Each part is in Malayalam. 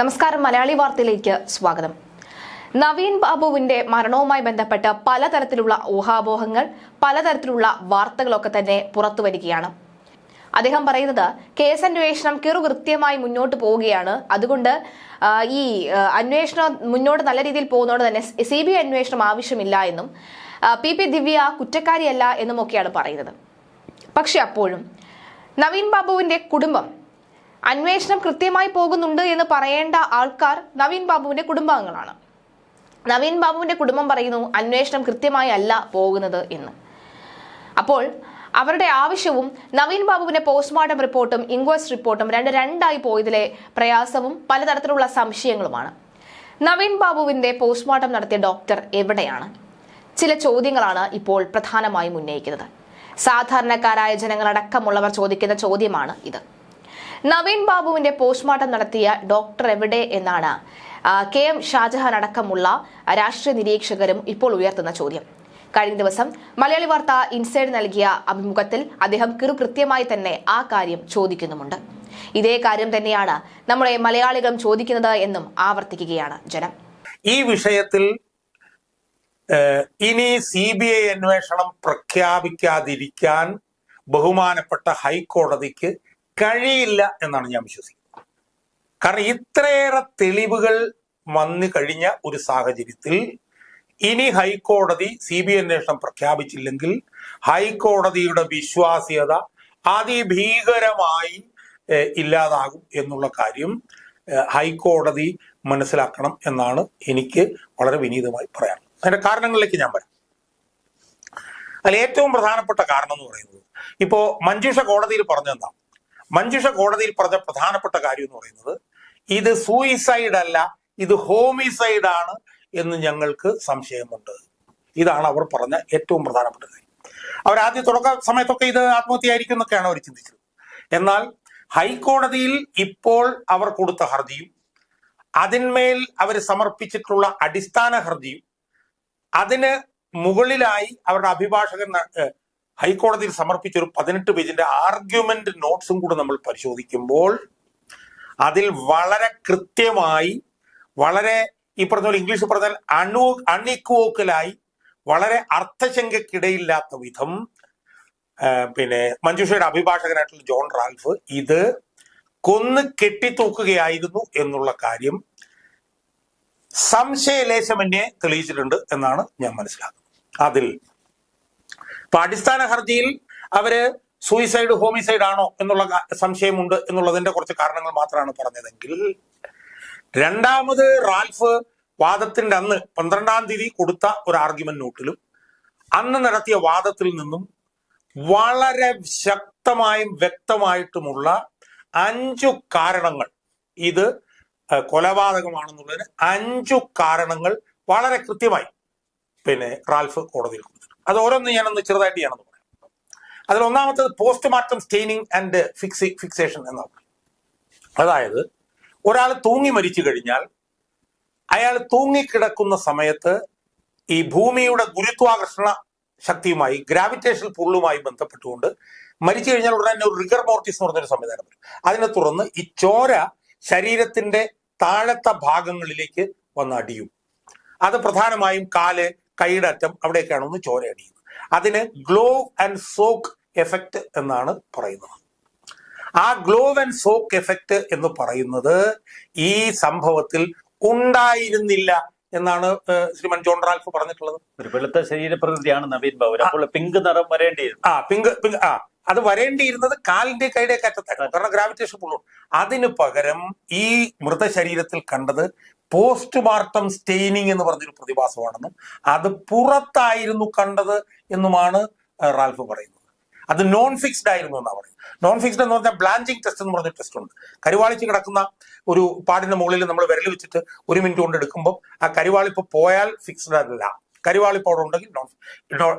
നമസ്കാരം. മലയാളി വാർത്തയിലേക്ക് സ്വാഗതം. നവീൻ ബാബുവിന്റെ മരണവുമായി ബന്ധപ്പെട്ട് പലതരത്തിലുള്ള ഊഹാപോഹങ്ങൾ പലതരത്തിലുള്ള വാർത്തകളൊക്കെ തന്നെ പുറത്തു വരികയാണ്. അദ്ദേഹം പറയുന്നത് കേസ് അന്വേഷണം കിറുകൃത്യമായി മുന്നോട്ട് പോവുകയാണ്. അതുകൊണ്ട് ഈ അന്വേഷണം മുന്നോട്ട് നല്ല രീതിയിൽ പോകുന്നതുകൊണ്ട് തന്നെ സി ബി ഐ അന്വേഷണം ആവശ്യമില്ല എന്നും പി പി ദിവ്യ കുറ്റക്കാരിയല്ല എന്നുമൊക്കെയാണ് പറയുന്നത്. പക്ഷെ അപ്പോഴും നവീൻ ബാബുവിന്റെ കുടുംബം അന്വേഷണം കൃത്യമായി പോകുന്നുണ്ട് എന്ന് പറയേണ്ട ആൾക്കാർ നവീൻ ബാബുവിന്റെ കുടുംബാംഗങ്ങളാണ്. നവീൻ ബാബുവിന്റെ കുടുംബം പറയുന്നു അന്വേഷണം കൃത്യമായി അല്ല പോകുന്നത് എന്ന്. അപ്പോൾ അവരുടെ ആവശ്യവും നവീൻ ബാബുവിന്റെ പോസ്റ്റ്മോർട്ടം റിപ്പോർട്ടും ഇൻക്വസ്റ്റ് റിപ്പോർട്ടും രണ്ട് രണ്ടായി പോയതിലെ പ്രയാസവും പലതരത്തിലുള്ള സംശയങ്ങളുമാണ്. നവീൻ ബാബുവിന്റെ പോസ്റ്റ്മോർട്ടം നടത്തിയ ഡോക്ടർ എവിടെയാണ്? ചില ചോദ്യങ്ങളാണ് ഇപ്പോൾ പ്രധാനമായും ഉന്നയിക്കുന്നത്. സാധാരണക്കാരായ ജനങ്ങളടക്കമുള്ളവർ ചോദിക്കുന്ന ചോദ്യമാണ് ഇത്. നവീൻ ബാബുവിന്റെ പോസ്റ്റ്മോർട്ടം നടത്തിയ ഡോക്ടർ എവിടെ എന്നാണ്. കെ എം ഷാജഹാൻ അടക്കമുള്ള രാഷ്ട്രീയ നിരീക്ഷകരും ഇപ്പോൾ ഉയർത്തുന്ന ചോദ്യം. കഴിഞ്ഞ ദിവസം മലയാളി വാർത്ത ഇൻസൈഡ് നൽകിയ അഭിമുഖത്തിൽ അദ്ദേഹം കിറു കൃത്യമായി തന്നെ ആ കാര്യം ചോദിക്കുന്നുമുണ്ട്. ഇതേ കാര്യം തന്നെയാണ് നമ്മുടെ മലയാളികളും ചോദിക്കുന്നത് എന്നും ആവർത്തിക്കുകയാണ് ജനം. ഈ വിഷയത്തിൽ ഇനി സി ബി ഐ അന്വേഷണം പ്രഖ്യാപിക്കാതിരിക്കാൻ ബഹുമാനപ്പെട്ട ഹൈക്കോടതിക്ക് കഴിയില്ല എന്നാണ് ഞാൻ വിശ്വസിക്കുന്നത്. കാരണം ഇത്രയേറെ തെളിവുകൾ വന്നു കഴിഞ്ഞ ഒരു സാഹചര്യത്തിൽ ഇനി ഹൈക്കോടതി സി ബി അന്വേഷണം പ്രഖ്യാപിച്ചില്ലെങ്കിൽ ഹൈക്കോടതിയുടെ വിശ്വാസ്യത അതിഭീകരമായി ഇല്ലാതാകും എന്നുള്ള കാര്യം ഹൈക്കോടതി മനസ്സിലാക്കണം എന്നാണ് എനിക്ക് വളരെ വിനീതമായി പറയാനുള്ളത്. അതിന്റെ കാരണങ്ങളിലേക്ക് ഞാൻ വരാം. അതിൽ ഏറ്റവും പ്രധാനപ്പെട്ട കാരണം എന്ന് പറയുന്നത് ഇപ്പോ മഞ്ജുഷ കോടതിയിൽ പറഞ്ഞെന്താ മഞ്ജുഷ കോടതിയിൽ പറഞ്ഞ പ്രധാനപ്പെട്ട കാര്യം എന്ന് പറയുന്നത് ഇത് സൂയിസൈഡ് അല്ല ഇത് ഹോമിസൈഡ് ആണ് എന്ന് ഞങ്ങൾക്ക് സംശയമുണ്ട്. ഇതാണ് അവർ പറഞ്ഞ ഏറ്റവും പ്രധാനപ്പെട്ട കാര്യം. അവർ ആദ്യ തുടക്ക സമയത്തൊക്കെ ഇത് ആത്മഹത്യയായിരിക്കും എന്നൊക്കെയാണ് അവർ ചിന്തിച്ചത് എന്നാൽ ഹൈക്കോടതിയിൽ ഇപ്പോൾ അവർ കൊടുത്ത ഹർജിയും അതിന്മേൽ അവർ സമർപ്പിച്ചിട്ടുള്ള അടിസ്ഥാന ഹർജിയും അതിന് മുകളിലായി അവരുടെ അഭിഭാഷകൻ ഹൈക്കോടതിയിൽ സമർപ്പിച്ച ഒരു പതിനെട്ട് പേജിന്റെ ആർഗ്യുമെന്റ് നോട്ട്സും കൂടെ നമ്മൾ പരിശോധിക്കുമ്പോൾ അതിൽ വളരെ കൃത്യമായി വളരെ ഈ പറഞ്ഞ പോലെ ഇംഗ്ലീഷ് പറഞ്ഞാൽ അണു അണിക്വോക്കലായി വളരെ അർത്ഥശങ്കക്കിടയില്ലാത്ത വിധം പിന്നെ മഞ്ജുഷയുടെ അഭിഭാഷകനായിട്ടുള്ള ജോൺ റാൽഫ് ഇത് കൊന്ന് കെട്ടിത്തൂക്കുകയായിരുന്നു എന്നുള്ള കാര്യം സംശയലേശമന്യെ തെളിയിച്ചിട്ടുണ്ട് എന്നാണ് ഞാൻ മനസ്സിലാക്കുന്നത്. അതിൽ ഇപ്പൊ അടിസ്ഥാന ഹർജിയിൽ അവർ സൂയിസൈഡ് ഹോമിസൈഡ് ആണോ എന്നുള്ള സംശയമുണ്ട് എന്നുള്ളതിന്റെ കുറച്ച് കാരണങ്ങൾ മാത്രമാണ് പറഞ്ഞതെങ്കിൽ രണ്ടാമത് റാൽഫ് വാദത്തിന്റെ അന്ന് പന്ത്രണ്ടാം തീയതി കൊടുത്ത ഒരു ആർഗ്യുമെന്റ് നോട്ടിലും അന്ന് നടത്തിയ വാദത്തിൽ നിന്നും വളരെ ശക്തമായും വ്യക്തമായിട്ടുമുള്ള അഞ്ചു കാരണങ്ങൾ ഇത് കൊലപാതകമാണെന്നുള്ളതിന് അഞ്ചു കാരണങ്ങൾ വളരെ കൃത്യമായി പിന്നെ റാൽഫ് കോടതിയിൽ കൊടുത്തിട്ടുണ്ട്. അത് ഓരോന്ന് ഞാനൊന്ന് ചെറുതായിട്ട് ഞാനൊന്ന് പറയാം. അതിൽ ഒന്നാമത്തത് postmortem staining and fix fixation എന്നാണ് അതായത് ഒരാൾ തൂങ്ങി മരിച്ചു കഴിഞ്ഞാൽ അയാൾ തൂങ്ങിക്കിടക്കുന്ന സമയത്ത് ഈ ഭൂമിയുടെ ഗുരുത്വാകർഷണ ശക്തിയുമായി ഗ്രാവിറ്റേഷൻ പുള്ളുമായി ബന്ധപ്പെട്ടുകൊണ്ട് മരിച്ചു കഴിഞ്ഞാൽ ഉടനെ തന്നെ ഒരു റിഗർ മോർട്ടിസ് എന്ന് പറഞ്ഞൊരു സംവിധാനം വരും. അതിനെ തുടർന്ന് ഈ ചോര ശരീരത്തിന്റെ താഴത്തെ ഭാഗങ്ങളിലേക്ക് വന്ന് അടിയും. അത് പ്രധാനമായും കാൽ കൈയുടെ അറ്റം അവിടെയൊക്കെയാണ് ഒന്ന് ചോര അടിയുന്നത് അതിന് ഗ്ലോവ് ആൻഡ് സോക്ക് എഫക്റ്റ് എന്നാണ് പറയുന്നത്. ആ ഗ്ലോവ് ആൻഡ് സോക്ക് എഫക്റ്റ് എന്ന് പറയുന്നത് ഈ സംഭവത്തിൽ ഉണ്ടായിരുന്നില്ല എന്നാണ് ശ്രീമൻ ജോൺ റാൽഫ് പറഞ്ഞിട്ടുള്ളത്. ഒരു വെളുത്ത ശരീരപ്രകൃതിയാണ് നവീൻ ബാബു അപ്പോൾ പിങ്ക് നിറം വരേണ്ടിയിരുന്നു. ആ പിങ്ക് പിങ്ക് ആ അത് വരേണ്ടിയിരുന്നത് കാലിന്റെ കൈയുടെ അറ്റത്തായിരുന്നു കാരണം ഗ്രാവിറ്റേഷൻ പുള്ളു. അതിന് പകരം ഈ മൃതശരീരത്തിൽ കണ്ടത് പോസ്റ്റ്മോർട്ടം സ്റ്റെയിനിങ് എന്ന് പറഞ്ഞൊരു പ്രതിഭാസമാണെന്നും അത് പുറത്തായിരുന്നു കണ്ടത് എന്നുമാണ് റാൽഫ് പറയുന്നത്. അത് നോൺ ഫിക്സ്ഡ് ആയിരുന്നു എന്നാണ് പറയുന്നത്. നോൺ ഫിക്സ്ഡ് എന്ന് പറഞ്ഞാൽ ബ്ലാഞ്ചിങ് ടെസ്റ്റ് എന്ന് പറഞ്ഞ ടെസ്റ്റ് ഉണ്ട്. കരിവാളിച്ച് കിടക്കുന്ന ഒരു പാടിന്റെ മുകളിൽ നമ്മൾ വിരൽ വെച്ചിട്ട് ഒരു മിനിറ്റ് കൊണ്ട് എടുക്കുമ്പോൾ ആ കരിവാളിപ്പ് പോയാൽ ഫിക്സ്ഡ് അല്ല. കരിവാളിപ്പ് അവിടെ ഉണ്ടെങ്കിൽ നോൺ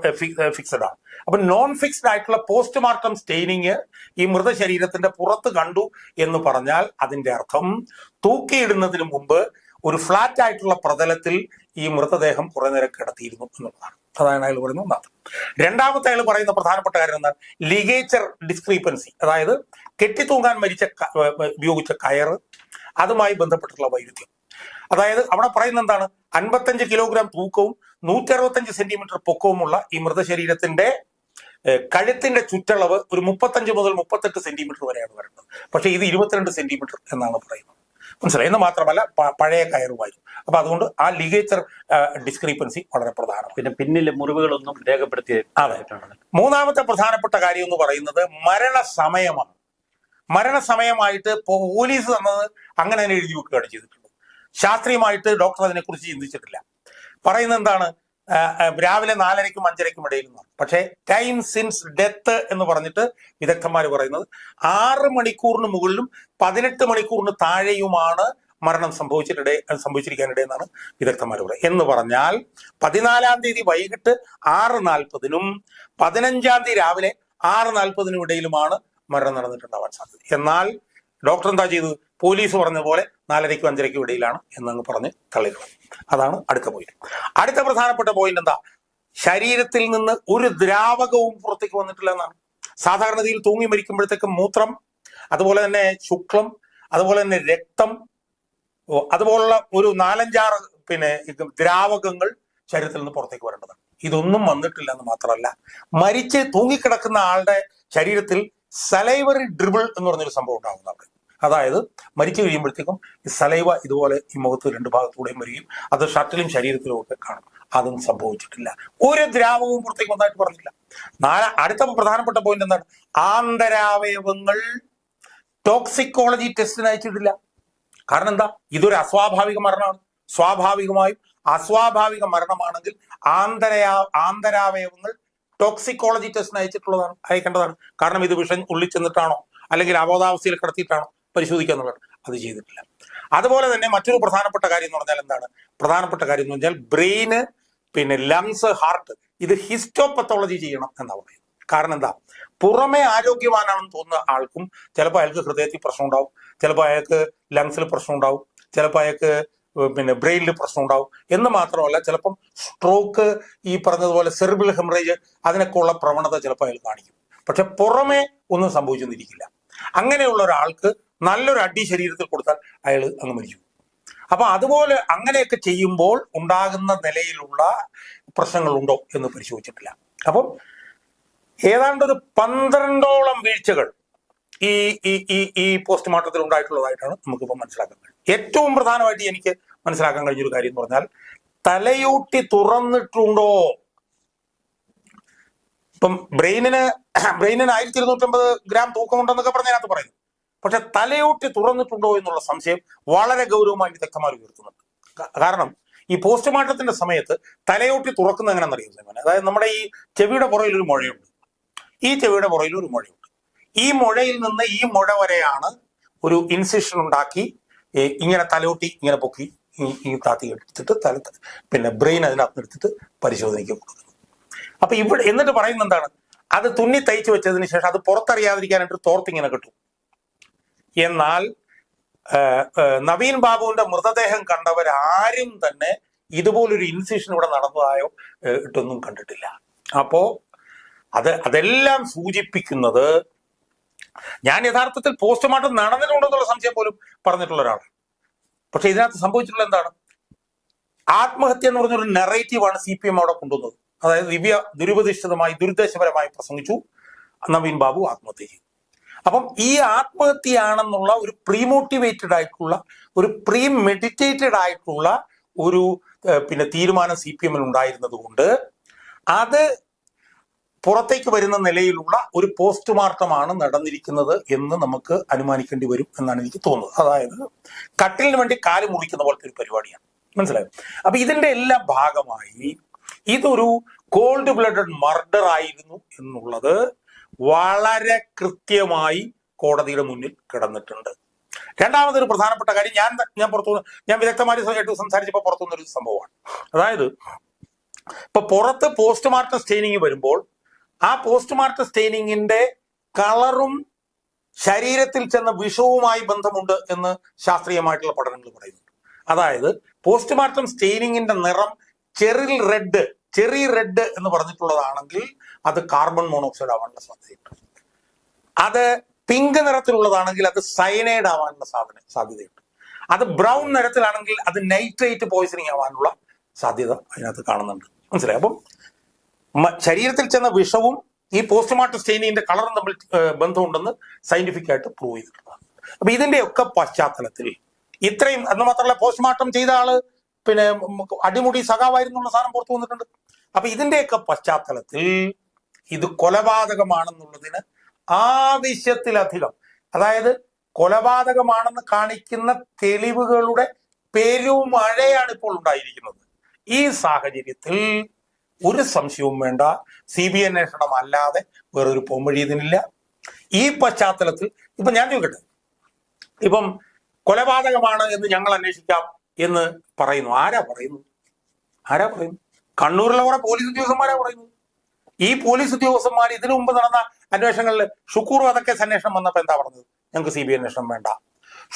ഫിക്സ്ഡ് ആണ്. അപ്പൊ നോൺ ഫിക്സ്ഡ് ആയിട്ടുള്ള പോസ്റ്റ്മോർട്ടം സ്റ്റെയിനിങ് ഈ മൃതശരീരത്തിന്റെ പുറത്ത് കണ്ടു എന്ന് പറഞ്ഞാൽ അതിന്റെ അർത്ഥം തൂക്കിയിടുന്നതിന് മുമ്പ് ഒരു ഫ്ലാറ്റ് ആയിട്ടുള്ള പ്രതലത്തിൽ ഈ മൃതദേഹം കുറെ നേരം കിടത്തിയിരുന്നു എന്നുള്ളതാണ്. അതാണ് അയാൾ പറയുന്ന ഒന്നാമത്. രണ്ടാമത്തെ അയാൾ പറയുന്ന പ്രധാനപ്പെട്ട കാര്യം എന്താണ്? ലിഗേച്ചർ ഡിസ്ക്രീപ്പൻസി അതായത് കെട്ടിത്തൂങ്ങാൻ മരിച്ച ഉപയോഗിച്ച കയറ് അതുമായി ബന്ധപ്പെട്ടിട്ടുള്ള വൈരുദ്ധ്യം. അതായത് അവിടെ പറയുന്ന എന്താണ്? അൻപത്തഞ്ച് കിലോഗ്രാം തൂക്കവും നൂറ്റി അറുപത്തഞ്ച് സെന്റിമീറ്റർ പൊക്കവുമുള്ള ഈ മൃതശരീരത്തിന്റെ കഴുത്തിന്റെ ചുറ്റളവ് ഒരു മുപ്പത്തഞ്ച് മുതൽ മുപ്പത്തെട്ട് സെന്റിമീറ്റർ വരെയാണ് വരുന്നത് പക്ഷേ ഇത് ഇരുപത്തിരണ്ട് സെന്റിമീറ്റർ എന്നാണ് പറയുന്നത്. മനസ്സിലായി? എന്ന് മാത്രമല്ല പഴയ കയറുമായിരുന്നു അപ്പൊ അതുകൊണ്ട് ആ ലിഗേച്ചർ ഡിസ്ക്രിപ്പൻസി വളരെ പ്രധാനമാണ്. പിന്നെ പിന്നിലെ മുറിവുകളൊന്നും രേഖപ്പെടുത്തി അതെ. മൂന്നാമത്തെ പ്രധാനപ്പെട്ട കാര്യം എന്ന് പറയുന്നത് മരണസമയമാണ്. മരണസമയമായിട്ട് പോലീസ് തന്നത് അങ്ങനെ തന്നെ എഴുതി വെക്കുകയാണ് ചെയ്തിട്ടുള്ളത്. ശാസ്ത്രീയമായിട്ട് ഡോക്ടർ അതിനെക്കുറിച്ച് ചിന്തിച്ചിട്ടില്ല. പറയുന്നത് എന്താണ്? രാവിലെ നാലരയ്ക്കും അഞ്ചരയ്ക്കും ഇടയിൽ നിന്നാണ്. പക്ഷേ ടൈം സിൻസ് ഡെത്ത് എന്ന് പറഞ്ഞിട്ട് വിദഗ്ധന്മാർ പറയുന്നത് ആറ് മണിക്കൂറിന് മുകളിലും പതിനെട്ട് മണിക്കൂറിന് താഴെയുമാണ് മരണം സംഭവിച്ചിട്ടിടെ സംഭവിച്ചിരിക്കാനിടയെന്നാണ് വിദഗ്ധന്മാർ പറയുന്നത്. എന്ന് പറഞ്ഞാൽ പതിനാലാം തീയതി വൈകിട്ട് ആറ് നാൽപ്പതിനും പതിനഞ്ചാം തീയതി രാവിലെ ആറ് നാൽപ്പതിനും ഇടയിലുമാണ് മരണം നടന്നിട്ടുണ്ടാവാൻ സാധ്യത. എന്നാൽ ഡോക്ടർ എന്താ ചെയ്തത്? പോലീസ് പറഞ്ഞ പോലെ നാലരയ്ക്കും അഞ്ചരയ്ക്കും ഇടയിലാണ് എന്നങ്ങ് പറഞ്ഞ് തള്ളിക്കളഞ്ഞു അതാണ് അടുത്ത പോയിന്റ് അടുത്ത പ്രധാനപ്പെട്ട പോയിന്റ് എന്താ? ശരീരത്തിൽ നിന്ന് ഒരു ദ്രാവകവും പുറത്തേക്ക് വന്നിട്ടില്ല എന്നാണ്. സാധാരണഗതിയിൽ തൂങ്ങി മരിക്കുമ്പോഴത്തേക്ക് മൂത്രം അതുപോലെ തന്നെ ശുക്ലം അതുപോലെ തന്നെ രക്തം അതുപോലുള്ള ഒരു നാലഞ്ചാറ് പിന്നെ ദ്രാവകങ്ങൾ ശരീരത്തിൽ നിന്ന് പുറത്തേക്ക് വരേണ്ടതാണ്. ഇതൊന്നും വന്നിട്ടില്ല എന്ന് മാത്രമല്ല മരിച്ച് തൂങ്ങിക്കിടക്കുന്ന ആളുടെ ശരീരത്തിൽ സലൈവറി ഡ്രിബിൾ എന്ന് പറഞ്ഞൊരു സംഭവം ഉണ്ടാകുന്നു അവിടെ അതായത് മരിച്ചു കഴിയുമ്പോഴത്തേക്കും ഈ സലൈവ ഇതുപോലെ ഈ മുഖത്ത് രണ്ട് ഭാഗത്തൂടെയും വരികയും അത് ഷട്ടിലും ശരീരത്തിലും ഒക്കെ കാണും. അതും സംഭവിച്ചിട്ടില്ല. ഒരു ദ്രാവകവും പുറത്തേക്ക് വന്നതായിട്ട് പറഞ്ഞില്ല. നാല അടുത്ത പ്രധാനപ്പെട്ട പോയിന്റ് എന്താണ്? ആന്തരാവയവങ്ങൾ ടോക്സിക്കോളജി ടെസ്റ്റിന് അയച്ചിട്ടില്ല. കാരണം എന്താ? ഇതൊരു അസ്വാഭാവിക മരണമാണ്. സ്വാഭാവികമായും അസ്വാഭാവിക മരണമാണെങ്കിൽ ആന്തരയാ ആന്തരാവയവങ്ങൾ ടോക്സിക്കോളജി ടെസ്റ്റിന് അയച്ചിട്ടുള്ളതാണ് അയക്കേണ്ടതാണ്. കാരണം ഇത് വിഷം ഉള്ളിൽ ചെന്നിട്ടാണോ? അല്ലെങ്കിൽ അബോധാവസ്ഥയിൽ കിടത്തിയിട്ടാണോ പരിശോധിക്കുക എന്നുള്ളത് അത് ചെയ്തിട്ടില്ല. അതുപോലെ തന്നെ മറ്റൊരു പ്രധാനപ്പെട്ട കാര്യം എന്ന് പറഞ്ഞാൽ എന്താണ്? പ്രധാനപ്പെട്ട കാര്യം എന്ന് പറഞ്ഞാൽ ബ്രെയിന് പിന്നെ ലങ്സ് ഹാർട്ട് ഇത് ഹിസ്റ്റോപത്തോളജി ചെയ്യണം എന്നാണ് പറയുന്നത്. കാരണം എന്താ? പുറമെ ആരോഗ്യവാനാണെന്ന് തോന്നുന്ന ആൾക്കും ചിലപ്പോൾ അയാൾക്ക് ഹൃദയത്തിൽ പ്രശ്നം ഉണ്ടാവും ചിലപ്പോൾ അയാൾക്ക് ലങ്സിൽ പ്രശ്നം ഉണ്ടാവും ചിലപ്പോൾ അയാൾക്ക് പിന്നെ ബ്രെയിനിൽ പ്രശ്നം ഉണ്ടാവും എന്ന് മാത്രമല്ല ചിലപ്പം സ്ട്രോക്ക് ഈ പറഞ്ഞതുപോലെ സെറിബിൾ ഹെമറേജ് അതിനൊക്കെ ഉള്ള പ്രവണത ചിലപ്പോൾ അയാൾ കാണിക്കും. പക്ഷെ പുറമേ ഒന്നും സംഭവിച്ചെന്നിരിക്കില്ല. അങ്ങനെയുള്ള ഒരാൾക്ക് നല്ലൊരു അടി ശരീരത്തിൽ കൊടുത്താൽ അയാൾ അങ്ങ് മരിച്ചു അപ്പൊ അതുപോലെ അങ്ങനെയൊക്കെ ചെയ്യുമ്പോൾ ഉണ്ടാകുന്ന നിലയിലുള്ള പ്രശ്നങ്ങളുണ്ടോ എന്ന് പരിശോധിച്ചിട്ടില്ല. അപ്പം ഏതാണ്ട് ഒരു പന്ത്രണ്ടോളം വീഴ്ചകൾ ഈ ഈ ഈ പോസ്റ്റ്മോർട്ടത്തിൽ ഉണ്ടായിട്ടുള്ളതായിട്ടാണ് നമുക്കിപ്പോൾ മനസ്സിലാക്കുന്നത് ഏറ്റവും പ്രധാനമായിട്ട് എനിക്ക് മനസ്സിലാക്കാൻ കഴിഞ്ഞൊരു കാര്യം എന്ന് പറഞ്ഞാൽ തലയൂട്ടി തുറന്നിട്ടുണ്ടോ? ഇപ്പം ബ്രെയിനിന് ബ്രെയിനിന് ആയിരത്തി ഇരുന്നൂറ്റമ്പത് ഗ്രാം തൂക്കമുണ്ടെന്നൊക്കെ പറഞ്ഞതിനകത്ത് പറയുന്നു. പക്ഷെ തലയൂട്ടി തുറന്നിട്ടുണ്ടോ എന്നുള്ള സംശയം വളരെ ഗൗരവമായി വിദഗ്ധന്മാർ ഉയർത്തുന്നുണ്ട്. കാരണം ഈ പോസ്റ്റ്മോർട്ടത്തിന്റെ സമയത്ത് തലയൂട്ടി തുറക്കുന്ന എങ്ങനെയാണെന്ന് അറിയാം അതായത് നമ്മുടെ ഈ ചെവിയുടെ പുറയിൽ ഒരു മുഴയുണ്ട്. ഈ ചെവിയുടെ പുറയിൽ ഒരു മുഴയുണ്ട്. ഈ മുഴയിൽ നിന്ന് ഈ മുഴ വരെയാണ് ഒരു ഇൻസിഷൻ ഉണ്ടാക്കി ഇങ്ങനെ തലോട്ടി ഇങ്ങനെ പൊക്കി ഈ- താത്തി എടുത്തിട്ട് തല പിന്നെ ബ്രെയിൻ അതിനകത്ത് എടുത്തിട്ട് പരിശോധനയ്ക്ക് കൊടുക്കുന്നു. അപ്പൊ ഇവിടെ എന്നിട്ട് പറയുന്നത് എന്താണ്? അത് തുന്നി തയ്ച്ചു വെച്ചതിന് ശേഷം അത് പുറത്തറിയാതിരിക്കാനായിട്ട് തോർത്തിങ്ങനെ കിട്ടും. എന്നാൽ നവീൻ ബാബുവിന്റെ മൃതദേഹം കണ്ടവരാരും തന്നെ ഇതുപോലൊരു ഇൻസിഷൻ ഇവിടെ നടന്നതായോ ഇട്ടൊന്നും കണ്ടിട്ടില്ല. അപ്പോ അത് അതെല്ലാം സൂചിപ്പിക്കുന്നത് ഞാൻ യഥാർത്ഥത്തിൽ പോസ്റ്റ്മോർട്ടം നടന്നിട്ടുണ്ടെന്നുള്ള സംശയം പോലും പറഞ്ഞിട്ടുള്ള ഒരാളാണ്. പക്ഷെ ഇതിനകത്ത് സംഭവിച്ചിട്ടുള്ള എന്താണ്? ആത്മഹത്യ എന്ന് പറഞ്ഞൊരു നെറേറ്റീവാണ് സി പി എം അവിടെ കൊണ്ടുവന്നത്. അതായത് ദിവ്യ ദുരുപദിഷ്ടിതമായി ദുരുദ്ദേശപരമായി പ്രസംഗിച്ചു. നവീൻ ബാബു ആത്മഹത്യ ചെയ്തു. അപ്പം ഈ ആത്മഹത്യയാണെന്നുള്ള ഒരു പ്രീമോട്ടിവേറ്റഡ് ആയിട്ടുള്ള ഒരു പ്രീ മെഡിറ്റേറ്റഡ് ആയിട്ടുള്ള ഒരു പിന്നെ തീരുമാനം സി പി എമ്മിൽ ഉണ്ടായിരുന്നത് കൊണ്ട് അത് പുറത്തേക്ക് വരുന്ന നിലയിലുള്ള ഒരു പോസ്റ്റ്മോർട്ടമാണ് നടന്നിരിക്കുന്നത് എന്ന് നമുക്ക് അനുമാനിക്കേണ്ടി വരും എന്നാണ് എനിക്ക് തോന്നുന്നത്. അതായത് കട്ടിലിന് വേണ്ടി കാൽ മുറിക്കുന്ന പോലത്തെ ഒരു പരിപാടിയാണ്. മനസ്സിലായോ? അപ്പൊ ഇതിന്റെ എല്ലാം ഭാഗമായി ഇതൊരു കോൾഡ് ബ്ലഡഡ് മർഡർ ആയിരുന്നു എന്നുള്ളത് വളരെ കൃത്യമായി കോടതിയുടെ മുന്നിൽ കിടന്നിട്ടുണ്ട്. രണ്ടാമതൊരു പ്രധാനപ്പെട്ട കാര്യം ഞാൻ ഞാൻ പുറത്തു ഞാൻ വിദഗ്ധമായിട്ട് സംസാരിച്ചപ്പോൾ പുറത്തുനിന്നൊരു സംഭവമാണ്. അതായത് ഇപ്പൊ പുറത്ത് പോസ്റ്റ്മോർട്ടം സ്റ്റെയിനിങ് വരുമ്പോൾ ആ പോസ്റ്റ്മോർട്ടം സ്റ്റെയിനിങ്ങിന്റെ കളറും ശരീരത്തിൽ ചെന്ന വിഷവുമായി ബന്ധമുണ്ട് എന്ന് ശാസ്ത്രീയമായിട്ടുള്ള പഠനങ്ങൾ പറയുന്നുണ്ട്. അതായത് പോസ്റ്റ്മോർട്ടം സ്റ്റെയിനിങ്ങിന്റെ നിറം ചെറിൽ റെഡ് ചെറി റെഡ് എന്ന് പറഞ്ഞിട്ടുള്ളതാണെങ്കിൽ അത് കാർബൺ മോണോക്സൈഡ് ആവാനുള്ള സാധ്യതയുണ്ട്. അത് പിങ്ക് നിറത്തിലുള്ളതാണെങ്കിൽ അത് സയനൈഡ് ആവാനുള്ള സാധന സാധ്യതയുണ്ട്. അത് ബ്രൗൺ നിറത്തിലാണെങ്കിൽ അത് നൈട്രേറ്റ് പോയിസണിങ് ആവാനുള്ള സാധ്യത അതിനകത്ത് കാണുന്നുണ്ട്. മനസ്സിലായി? അപ്പം ശരീരത്തിൽ ചെന്ന വിഷവും ഈ പോസ്റ്റ്മോർട്ടം സ്റ്റെയിനിന്റെ കളറും തമ്മിൽ ബന്ധമുണ്ടെന്ന് സയന്റിഫിക് ആയിട്ട് പ്രൂവ് ചെയ്തിട്ടുള്ളതാണ് അപ്പൊ ഇതിന്റെയൊക്കെ പശ്ചാത്തലത്തിൽ ഇത്രയും എന്ന് മാത്രമല്ല പോസ്റ്റ്മോർട്ടം ചെയ്ത ആൾ പിന്നെ അടിമുടി സഖാവായിരുന്നുള്ള സാധനം പുറത്തു വന്നിട്ടുണ്ട്. അപ്പൊ ഇതിന്റെയൊക്കെ പശ്ചാത്തലത്തിൽ ഇത് കൊലപാതകമാണെന്നുള്ളതിന് ആവശ്യത്തിലധികം അതായത് കൊലപാതകമാണെന്ന് കാണിക്കുന്ന തെളിവുകളുടെ പെരുമഴയാണ് ഇപ്പോൾ ഉണ്ടായിരിക്കുന്നത്. ഈ സാഹചര്യത്തിൽ ഒരു സംശയവും വേണ്ട. സി ബി അന്വേഷണം അല്ലാതെ വേറൊരു പോംവഴി ഇതിനില്ല ഈ പശ്ചാത്തലത്തിൽ ഇപ്പൊ ഞാൻ ചോദിക്കട്ടെ? ഇപ്പം കൊലപാതകമാണ് എന്ന് ഞങ്ങൾ അന്വേഷിക്കാം എന്ന് പറയുന്നു. ആരാ പറയുന്നു? ആരാ പറയുന്നു? കണ്ണൂരിലെ കുറെ പോലീസ് ഉദ്യോഗസ്ഥന്മാരാ പറയുന്നു. ഈ പോലീസ് ഉദ്യോഗസ്ഥന്മാർ ഇതിനു മുമ്പ് നടന്ന അന്വേഷണങ്ങളിൽ ഷുക്കൂർ വധക്കേസ് അന്വേഷണം വന്നപ്പോ എന്താ പറഞ്ഞത്? ഞങ്ങൾക്ക് സി ബി അന്വേഷണം വേണ്ട.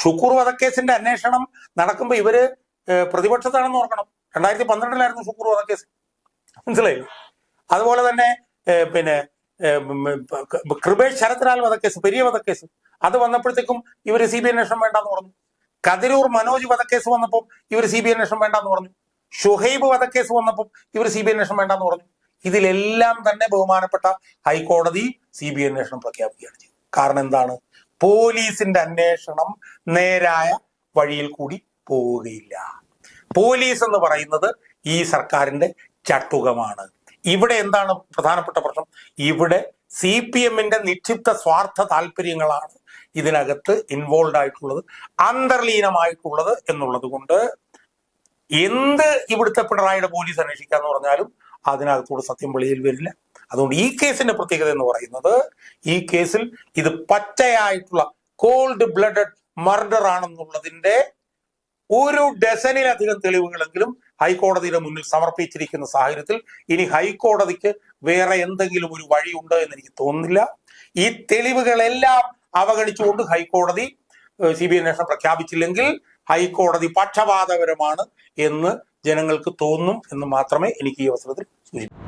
ഷുക്കൂർ വധക്കേസിന്റെ അന്വേഷണം നടക്കുമ്പോൾ ഇവർ പ്രതിപക്ഷത്താണെന്ന് ഓർക്കണം. രണ്ടായിരത്തി പന്ത്രണ്ടിലായിരുന്നു ഷുക്കൂർ വധക്കേസ്. മനസ്സിലായില്ലേ അതുപോലെ തന്നെ പിന്നെ കൃപേഷ് ശരത്ലാൽ വധക്കേസ് പെരിയ വധക്കേസ്. അത് വന്നപ്പോഴത്തേക്കും ഇവർ സി ബി അന്വേഷണം വേണ്ടെന്ന് പറഞ്ഞു. കതിരൂർ മനോജ് വധക്കേസ് വന്നപ്പോൾ ഇവർ സി ബി അന്വേഷണം വേണ്ടെന്ന് പറഞ്ഞു. ഷുഹൈബ് വധക്കേസ് വന്നപ്പോൾ ഇവർ സി ബി അന്വേഷണം വേണ്ടെന്ന് പറഞ്ഞു. ഇതിലെല്ലാം തന്നെ ബഹുമാനപ്പെട്ട ഹൈക്കോടതി സി ബി അന്വേഷണം പ്രഖ്യാപിക്കുകയാണ് ചെയ്തത്. കാരണം എന്താണ്? പോലീസിന്റെ അന്വേഷണം നേരായ വഴിയിൽ കൂടി പോവുകയില്ല. പോലീസ് എന്ന് പറയുന്നത് ഈ സർക്കാരിന്റെ ചട്ടുകമാണ്. ഇവിടെ എന്താണ് പ്രധാനപ്പെട്ട പ്രശ്നം? ഇവിടെ സി പി എമ്മിന്റെ നിക്ഷിപ്ത സ്വാർത്ഥ താല്പര്യങ്ങളാണ് ഇതിനകത്ത് ഇൻവോൾവ് ആയിട്ടുള്ളത് അന്തർലീനമായിട്ടുള്ളത് എന്നുള്ളത് കൊണ്ട് എന്ത് ഇവിടുത്തെ പിണറായിയുടെ പോലീസ് അന്വേഷിക്കാന്ന് പറഞ്ഞാലും അതിനകത്തൂടെ സത്യം വെളിയിൽ വരില്ല. അതുകൊണ്ട് ഈ കേസിന്റെ പ്രത്യേകത എന്ന് പറയുന്നത് ഈ കേസിൽ ഇത് പച്ചയായിട്ടുള്ള കോൾഡ് ബ്ലഡഡ് മർഡർ ആണെന്നുള്ളതിന്റെ ഒരു ഡസനിലധികം തെളിവുകളെങ്കിലും ഹൈക്കോടതിയുടെ മുന്നിൽ സമർപ്പിച്ചിരിക്കുന്ന സാഹചര്യത്തിൽ ഇനി ഹൈക്കോടതിക്ക് വേറെ എന്തെങ്കിലും ഒരു വഴിയുണ്ട് എന്ന് എനിക്ക് തോന്നുന്നില്ല. ഈ തെളിവുകളെല്ലാം അവഗണിച്ചുകൊണ്ട് ഹൈക്കോടതി സി ബി അന്വേഷണം പ്രഖ്യാപിച്ചില്ലെങ്കിൽ ഹൈക്കോടതി പക്ഷപാതപരമാണ് എന്ന് ജനങ്ങൾക്ക് തോന്നും എന്ന് മാത്രമേ എനിക്ക് ഈ അവസരത്തിൽ സൂചിപ്പിക്കൂ.